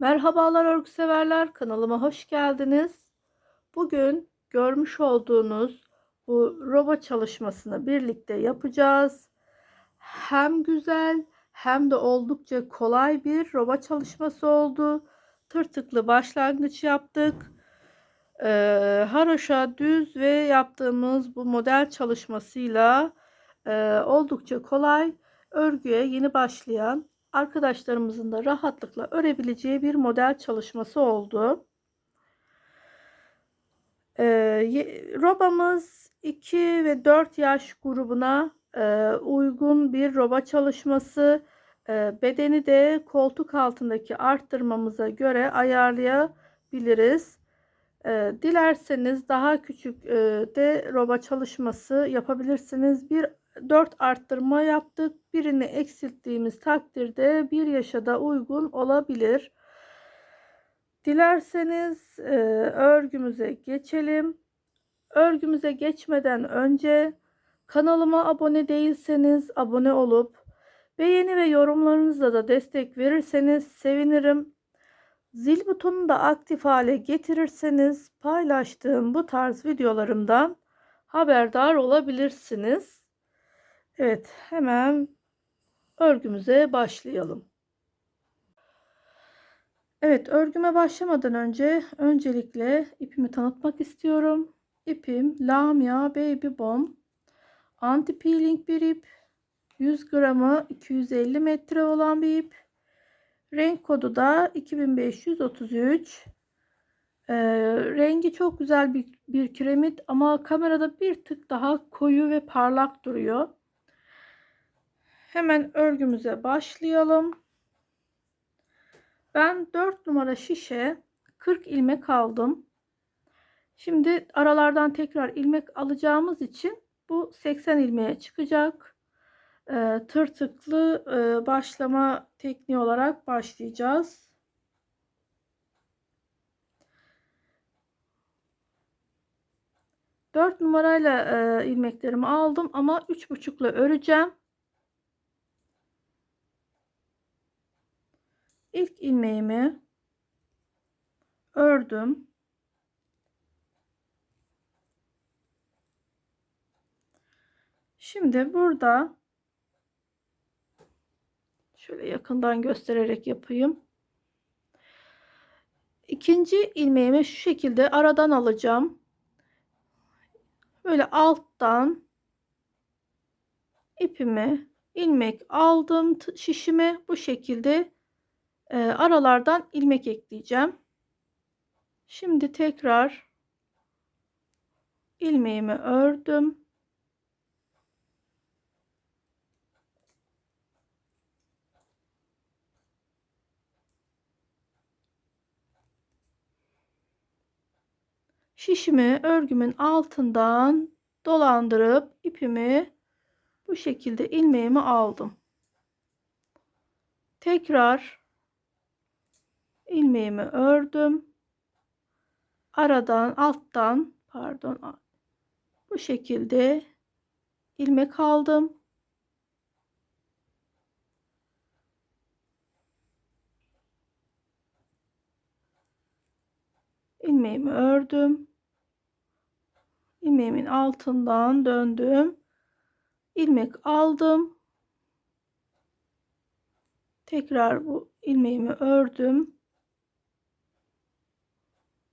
Merhabalar örgü severler kanalıma hoş geldiniz. Bugün görmüş olduğunuz bu roba çalışmasını birlikte yapacağız. Hem güzel hem de oldukça kolay bir roba çalışması oldu. Tırtıklı başlangıç yaptık. Ee, haroşa düz ve yaptığımız bu model çalışmasıyla e, oldukça kolay örgüye yeni başlayan arkadaşlarımızın da rahatlıkla örebileceği bir model çalışması oldu. Ee, robamız 2 ve 4 yaş grubuna e, uygun bir roba çalışması. E, bedeni de koltuk altındaki arttırmamıza göre ayarlayabiliriz. E, dilerseniz daha küçük e, de roba çalışması yapabilirsiniz. Bir 4 arttırma yaptık. Birini eksilttiğimiz takdirde bir yaşa da uygun olabilir. Dilerseniz e, örgümüze geçelim. Örgümüze geçmeden önce kanalıma abone değilseniz abone olup beğeni ve yorumlarınızla da destek verirseniz sevinirim. Zil butonunu da aktif hale getirirseniz paylaştığım bu tarz videolarımdan haberdar olabilirsiniz. Evet hemen örgümüze başlayalım. Evet örgüme başlamadan önce öncelikle ipimi tanıtmak istiyorum. İpim Lamia Baby Bomb. Anti peeling bir ip. 100 gramı 250 metre olan bir ip. Renk kodu da 2533 ee, rengi çok güzel bir, bir kiremit ama kamerada bir tık daha koyu ve parlak duruyor Hemen örgümüze başlayalım. Ben 4 numara şişe 40 ilmek aldım. Şimdi aralardan tekrar ilmek alacağımız için bu 80 ilmeğe çıkacak. Ee, tırtıklı e, başlama tekniği olarak başlayacağız. Dört numarayla e, ilmeklerimi aldım ama üç buçukla öreceğim. İlk ilmeğimi ördüm. Şimdi burada şöyle yakından göstererek yapayım. İkinci ilmeğimi şu şekilde aradan alacağım. Böyle alttan ipimi ilmek aldım şişime bu şekilde e, aralardan ilmek ekleyeceğim. Şimdi tekrar ilmeğimi ördüm. Şişimi örgümün altından dolandırıp ipimi bu şekilde ilmeğimi aldım. Tekrar ilmeğimi ördüm. Aradan alttan pardon bu şekilde ilmek aldım. ilmeğimi ördüm. ilmeğimin altından döndüm. ilmek aldım. Tekrar bu ilmeğimi ördüm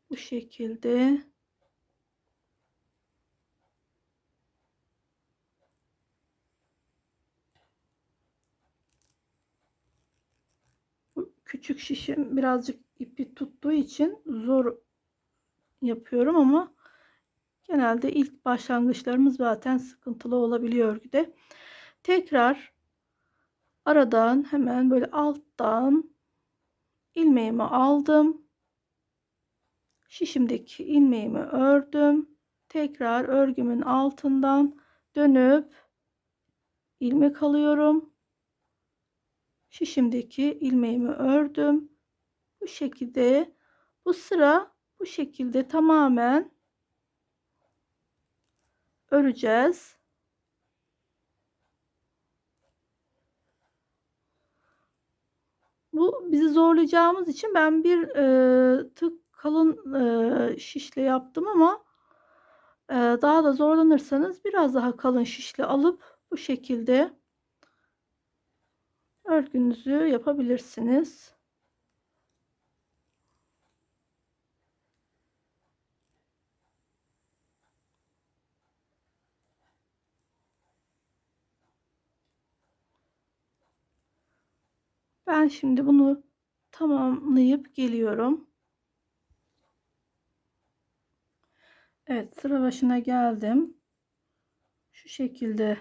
bu şekilde küçük şişim birazcık ipi tuttuğu için zor yapıyorum ama genelde ilk başlangıçlarımız zaten sıkıntılı olabiliyor örgüde. Tekrar aradan hemen böyle alttan ilmeğimi aldım şişimdeki ilmeğimi ördüm. Tekrar örgümün altından dönüp ilmek alıyorum. Şişimdeki ilmeğimi ördüm. Bu şekilde bu sıra bu şekilde tamamen öreceğiz. Bu bizi zorlayacağımız için ben bir e, tık kalın e, şişle yaptım ama e, daha da zorlanırsanız biraz daha kalın şişle alıp bu şekilde örgünüzü yapabilirsiniz. Ben şimdi bunu tamamlayıp geliyorum. Evet sıra başına geldim. Şu şekilde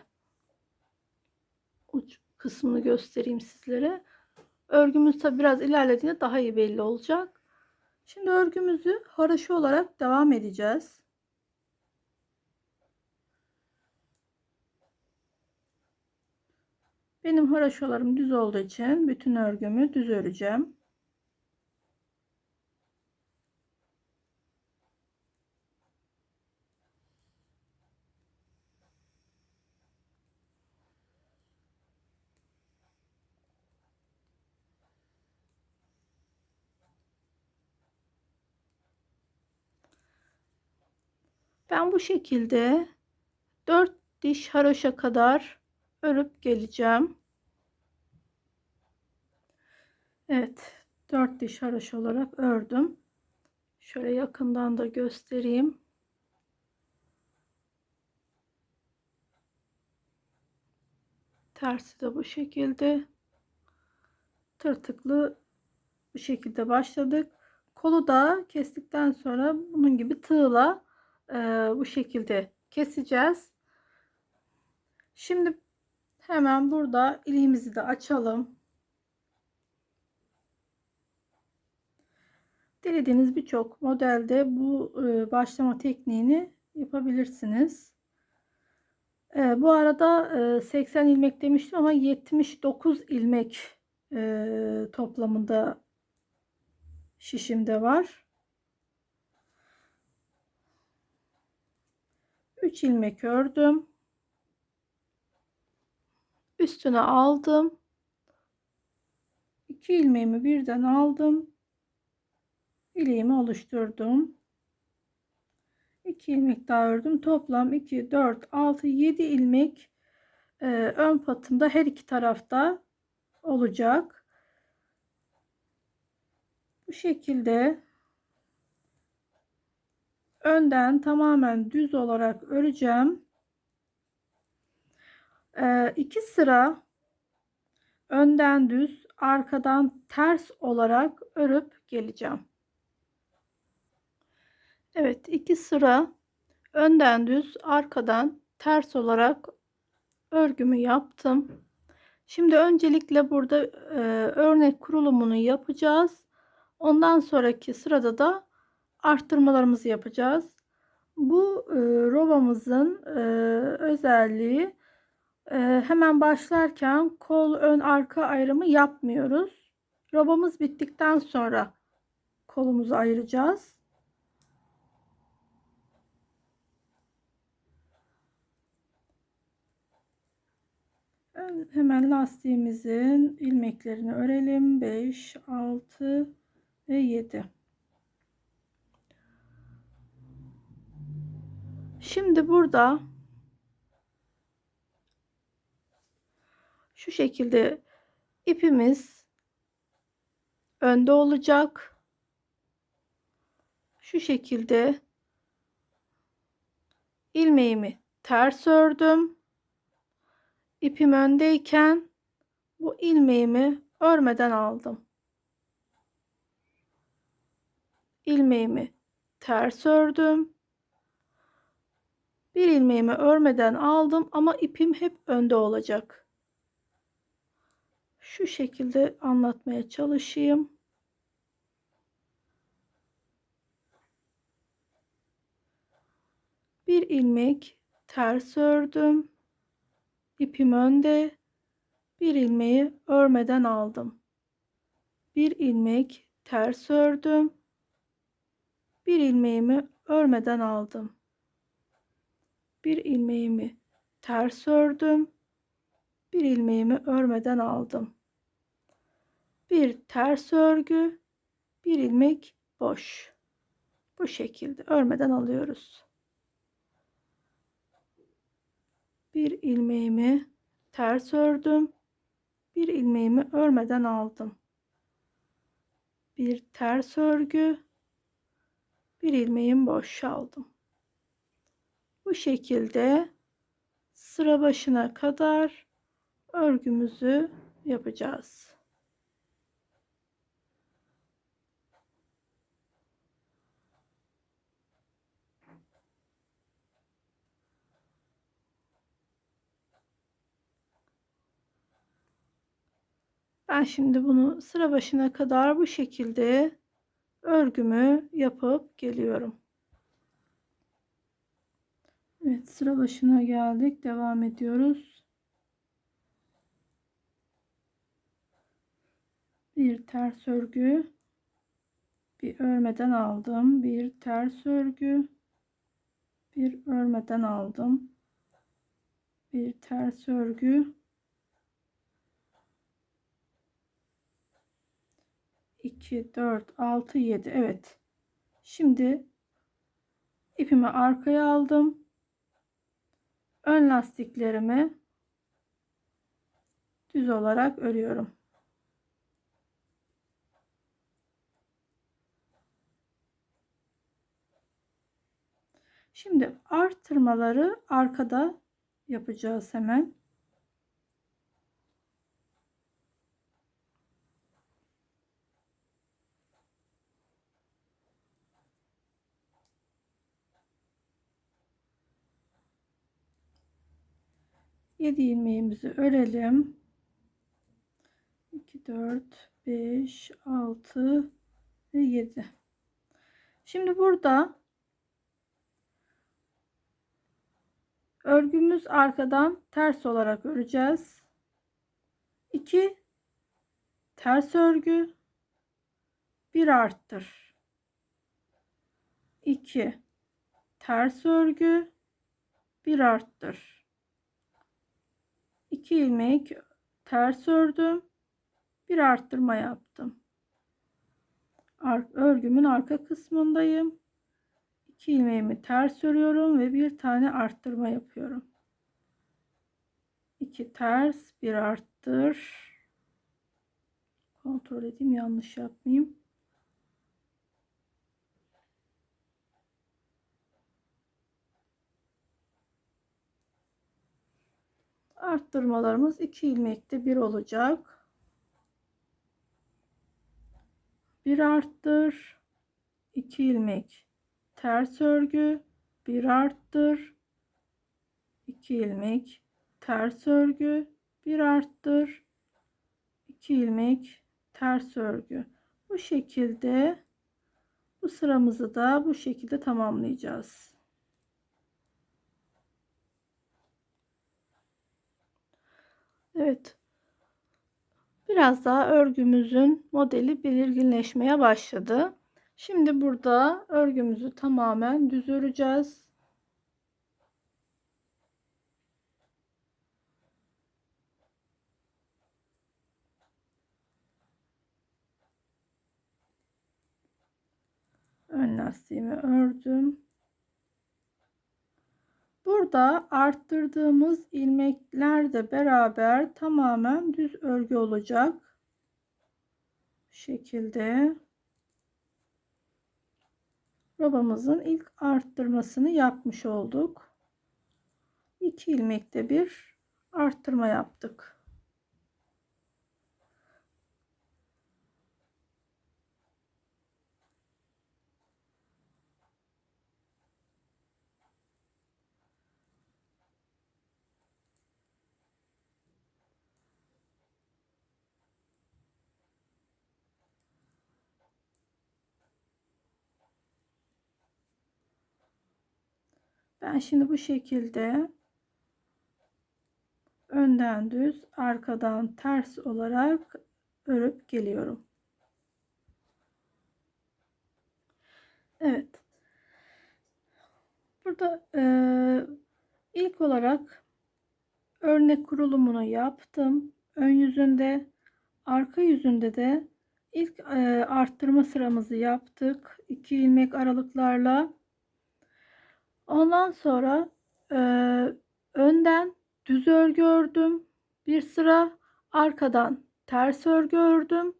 uç kısmını göstereyim sizlere. Örgümüz tabi biraz ilerlediğinde daha iyi belli olacak. Şimdi örgümüzü haraşo olarak devam edeceğiz. Benim haraşolarım düz olduğu için bütün örgümü düz öreceğim. Ben bu şekilde 4 diş haroşa kadar örüp geleceğim. Evet 4 diş haroşa olarak ördüm. Şöyle yakından da göstereyim. Tersi de bu şekilde. Tırtıklı bu şekilde başladık. Kolu da kestikten sonra bunun gibi tığla e, bu şekilde keseceğiz. Şimdi hemen burada iliğimizi de açalım. Dilediğiniz birçok modelde bu e, başlama tekniğini yapabilirsiniz. E, bu arada e, 80 ilmek demiştim ama 79 ilmek e, toplamında şişimde var. 3 ilmek ördüm. Üstüne aldım. 2 ilmeğimi birden aldım. İliğimi oluşturdum. 2 ilmek daha ördüm. Toplam 2, 4, 6, 7 ilmek e, ön patımda her iki tarafta olacak. Bu şekilde önden tamamen düz olarak öreceğim. Ee, iki sıra önden düz arkadan ters olarak örüp geleceğim. Evet iki sıra önden düz arkadan ters olarak örgümü yaptım. Şimdi öncelikle burada e, örnek kurulumunu yapacağız. Ondan sonraki sırada da arttırmalarımızı yapacağız. Bu e, robamızın e, özelliği e, hemen başlarken kol ön arka ayrımı yapmıyoruz. Robamız bittikten sonra kolumuzu ayıracağız. Hemen lastiğimizin ilmeklerini örelim. 5, 6 ve 7. Şimdi burada şu şekilde ipimiz önde olacak. Şu şekilde ilmeğimi ters ördüm. İpim öndeyken bu ilmeğimi örmeden aldım. ilmeğimi ters ördüm. Bir ilmeğimi örmeden aldım ama ipim hep önde olacak. Şu şekilde anlatmaya çalışayım. Bir ilmek ters ördüm. İpim önde. Bir ilmeği örmeden aldım. Bir ilmek ters ördüm. Bir ilmeğimi örmeden aldım bir ilmeğimi ters ördüm. Bir ilmeğimi örmeden aldım. bir ters örgü, bir ilmek boş. Bu şekilde örmeden alıyoruz. Bir ilmeğimi ters ördüm. Bir ilmeğimi örmeden aldım. Bir ters örgü, bir ilmeğim boş aldım. Bu şekilde sıra başına kadar örgümüzü yapacağız. Ben şimdi bunu sıra başına kadar bu şekilde örgümü yapıp geliyorum. Evet sıra başına geldik. Devam ediyoruz. Bir ters örgü. Bir örmeden aldım. Bir ters örgü. Bir örmeden aldım. Bir ters örgü. 2 4 6 7 evet şimdi ipimi arkaya aldım ön lastiklerimi düz olarak örüyorum. Şimdi artırmaları arkada yapacağız hemen Yedi ilmeğimizi örelim. 2 4 5 6 ve 7. Şimdi burada örgümüz arkadan ters olarak öreceğiz. 2 ters örgü 1 arttır. 2 ters örgü 1 arttır. 2 ilmek ters ördüm. Bir arttırma yaptım. Örgümün arka kısmındayım. 2 ilmeğimi ters örüyorum ve bir tane arttırma yapıyorum. 2 ters, bir arttır. Kontrol edeyim yanlış yapmayayım. Arttırmalarımız 2 ilmekte bir olacak. Bir arttır, 2 ilmek ters örgü, bir arttır, 2 ilmek ters örgü, bir arttır, 2 ilmek ters örgü. Bu şekilde bu sıramızı da bu şekilde tamamlayacağız. Evet. Biraz daha örgümüzün modeli belirginleşmeye başladı. Şimdi burada örgümüzü tamamen düz öreceğiz. Ön lastiğimi ördüm. Burada arttırdığımız ilmekler de beraber tamamen düz örgü olacak. Şekilde robamızın ilk arttırmasını yapmış olduk. 2 ilmekte bir arttırma yaptık. Ben şimdi bu şekilde önden düz arkadan ters olarak örüp geliyorum. Evet. Burada e, ilk olarak örnek kurulumunu yaptım. Ön yüzünde arka yüzünde de ilk e, arttırma sıramızı yaptık. 2 ilmek aralıklarla. Ondan sonra e, önden düz örgü ördüm. Bir sıra arkadan ters örgü ördüm.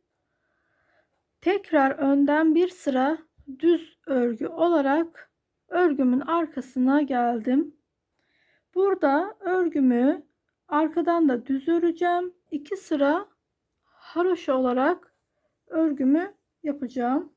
Tekrar önden bir sıra düz örgü olarak örgümün arkasına geldim. Burada örgümü arkadan da düz öreceğim. İki sıra haroşa olarak örgümü yapacağım.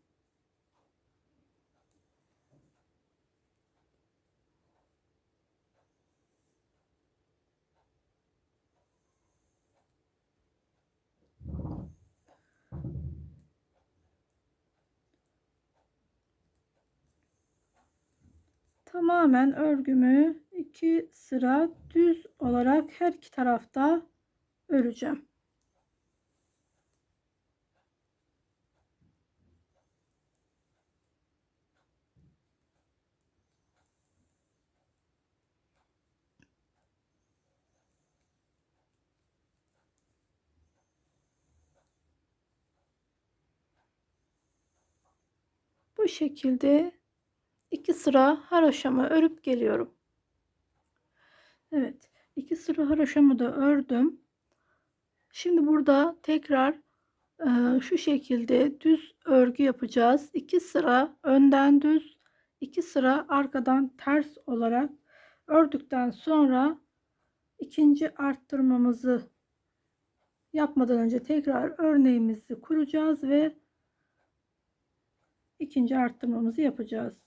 Tamamen örgümü iki sıra düz olarak her iki tarafta öreceğim. Bu şekilde iki sıra haroşamı örüp geliyorum. Evet, iki sıra haroşamı da ördüm. Şimdi burada tekrar e, şu şekilde düz örgü yapacağız. İki sıra önden düz, iki sıra arkadan ters olarak ördükten sonra ikinci arttırmamızı yapmadan önce tekrar örneğimizi kuracağız ve ikinci arttırmamızı yapacağız.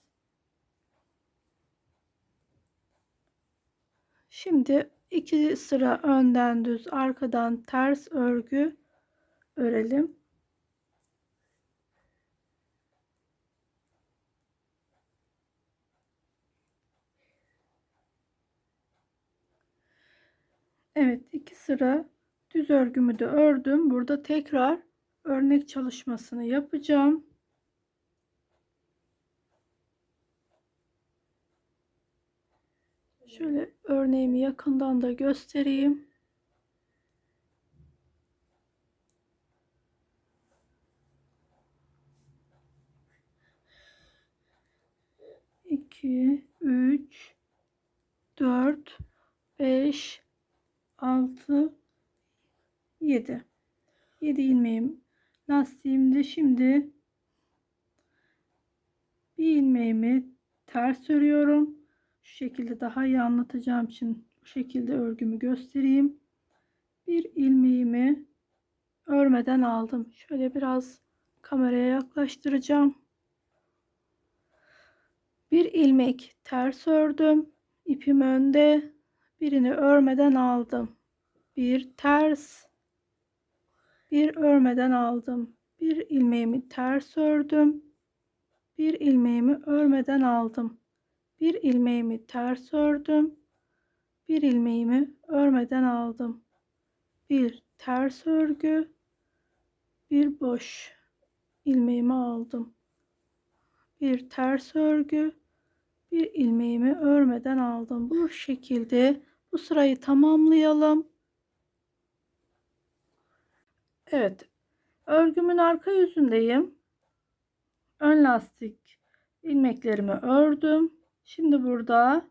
Şimdi iki sıra önden düz arkadan ters örgü örelim. Evet iki sıra düz örgümü de ördüm. Burada tekrar örnek çalışmasını yapacağım. Şöyle örneğimi yakından da göstereyim. İki, üç, dört, beş, altı, yedi. Yedi ilmeğim lastiğimde şimdi bir ilmeğimi ters örüyorum. Şu şekilde daha iyi anlatacağım için bu şekilde örgümü göstereyim. Bir ilmeğimi örmeden aldım. Şöyle biraz kameraya yaklaştıracağım. Bir ilmek ters ördüm. İpim önde. Birini örmeden aldım. Bir ters. Bir örmeden aldım. Bir ilmeğimi ters ördüm. Bir ilmeğimi örmeden aldım bir ilmeğimi ters ördüm. Bir ilmeğimi örmeden aldım. Bir ters örgü, bir boş ilmeğimi aldım. Bir ters örgü, bir ilmeğimi örmeden aldım. Bu şekilde bu sırayı tamamlayalım. Evet. Örgümün arka yüzündeyim. Ön lastik ilmeklerimi ördüm. Şimdi burada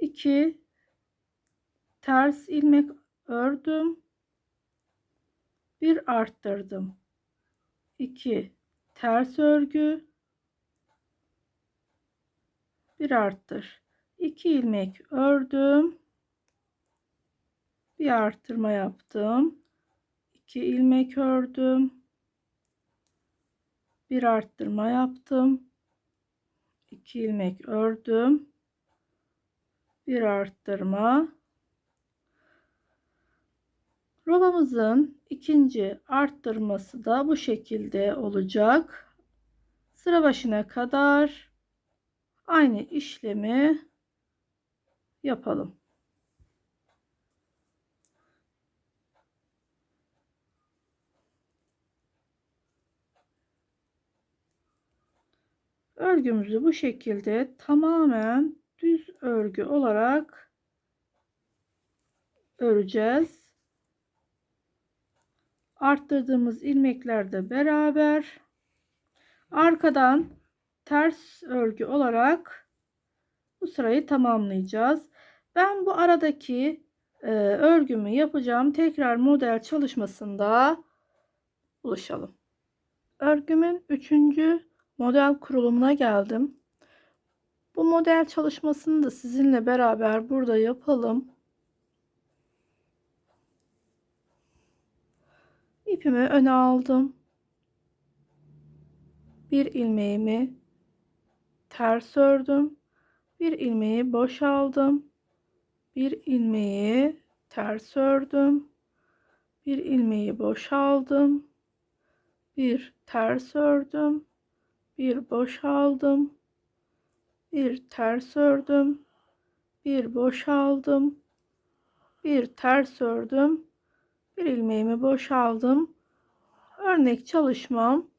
iki ters ilmek ördüm. Bir arttırdım. 2 ters örgü bir arttır. 2 ilmek ördüm. Bir arttırma yaptım. 2 ilmek ördüm. Bir arttırma yaptım. 2 ilmek ördüm. Bir arttırma. Robamızın ikinci arttırması da bu şekilde olacak. Sıra başına kadar aynı işlemi yapalım. Örgümüzü bu şekilde tamamen düz örgü olarak öreceğiz. arttırdığımız ilmekler de beraber arkadan ters örgü olarak bu sırayı tamamlayacağız. Ben bu aradaki e, örgümü yapacağım. Tekrar model çalışmasında buluşalım. Örgümün 3. model kurulumuna geldim. Bu model çalışmasını da sizinle beraber burada yapalım. İpimi öne aldım. Bir ilmeğimi ters ördüm. Bir ilmeği boşaldım. Bir ilmeği ters ördüm. Bir ilmeği boşaldım. Bir ters ördüm. Bir boşaldım. Bir ters ördüm. Bir boşaldım. Bir ters ördüm. Bir ilmeğimi boşaldım. Örnek çalışmam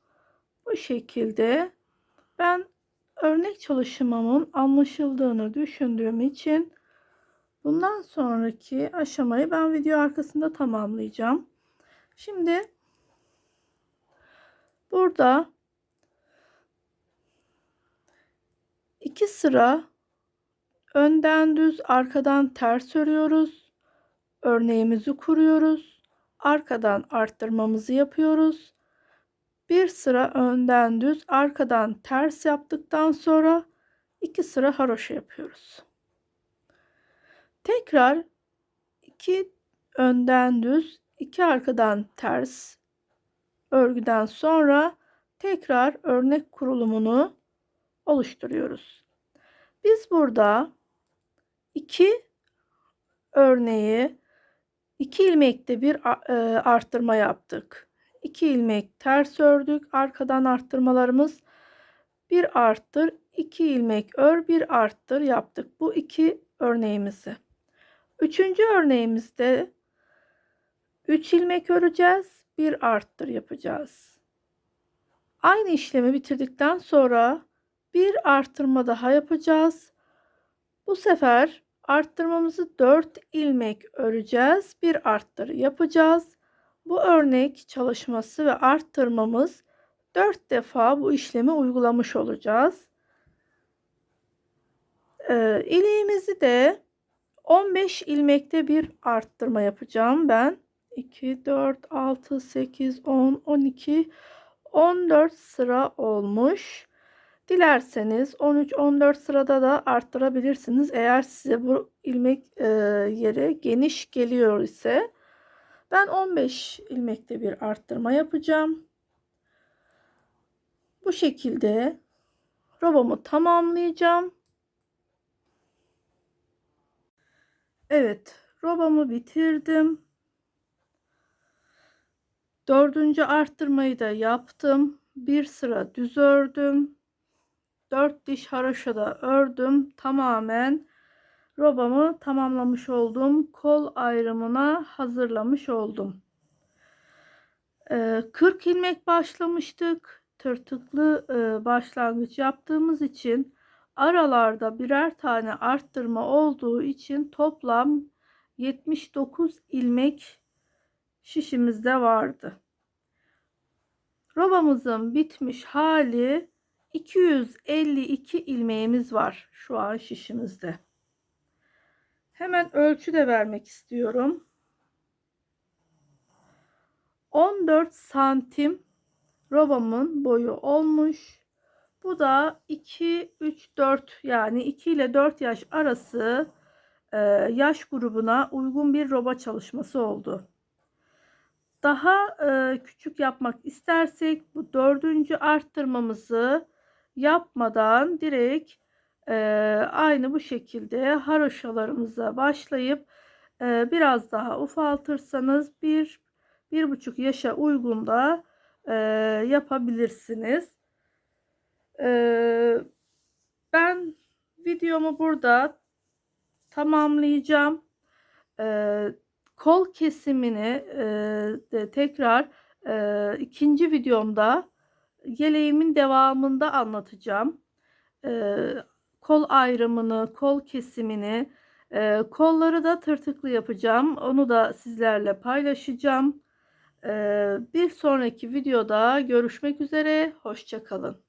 bu şekilde. Ben örnek çalışmamın anlaşıldığını düşündüğüm için bundan sonraki aşamayı ben video arkasında tamamlayacağım. Şimdi burada iki sıra önden düz arkadan ters örüyoruz. Örneğimizi kuruyoruz. Arkadan arttırmamızı yapıyoruz. Bir sıra önden düz arkadan ters yaptıktan sonra iki sıra haroşa yapıyoruz. Tekrar iki önden düz iki arkadan ters örgüden sonra tekrar örnek kurulumunu oluşturuyoruz. Biz burada iki örneği iki ilmekte bir e, arttırma yaptık. 2 ilmek ters ördük. Arkadan arttırmalarımız bir arttır, 2 ilmek ör, bir arttır yaptık. Bu iki örneğimizi. Üçüncü örneğimizde 3 ilmek öreceğiz, bir arttır yapacağız. Aynı işlemi bitirdikten sonra bir arttırma daha yapacağız. Bu sefer arttırmamızı 4 ilmek öreceğiz, bir arttır yapacağız. Bu örnek çalışması ve arttırmamız 4 defa bu işlemi uygulamış olacağız. Ee, iliğimizi de 15 ilmekte bir arttırma yapacağım ben. 2, 4, 6, 8, 10, 12, 14 sıra olmuş. Dilerseniz 13-14 sırada da arttırabilirsiniz. Eğer size bu ilmek e, yeri geniş geliyor ise ben 15 ilmekte bir arttırma yapacağım. Bu şekilde robomu tamamlayacağım. Evet, robomu bitirdim. Dördüncü arttırmayı da yaptım. Bir sıra düz ördüm. Dört diş haroşada ördüm. Tamamen robamı tamamlamış oldum. Kol ayrımına hazırlamış oldum. 40 ee, ilmek başlamıştık. Tırtıklı e, başlangıç yaptığımız için aralarda birer tane arttırma olduğu için toplam 79 ilmek şişimizde vardı. Robamızın bitmiş hali 252 ilmeğimiz var şu an şişimizde. Hemen ölçü de vermek istiyorum. 14 santim robamın boyu olmuş. Bu da 2, 3, 4 yani 2 ile 4 yaş arası e, yaş grubuna uygun bir roba çalışması oldu. Daha e, küçük yapmak istersek bu dördüncü arttırmamızı yapmadan direkt e, aynı bu şekilde haroşalarımıza başlayıp e, biraz daha ufaltırsanız bir bir buçuk yaşa uygun da e, yapabilirsiniz. E, ben videomu burada tamamlayacağım. E, kol kesimini e, de tekrar e, ikinci videomda yeleğimin devamında anlatacağım. E, kol ayrımını, kol kesimini, e, kolları da tırtıklı yapacağım. Onu da sizlerle paylaşacağım. Ee, bir sonraki videoda görüşmek üzere. Hoşçakalın.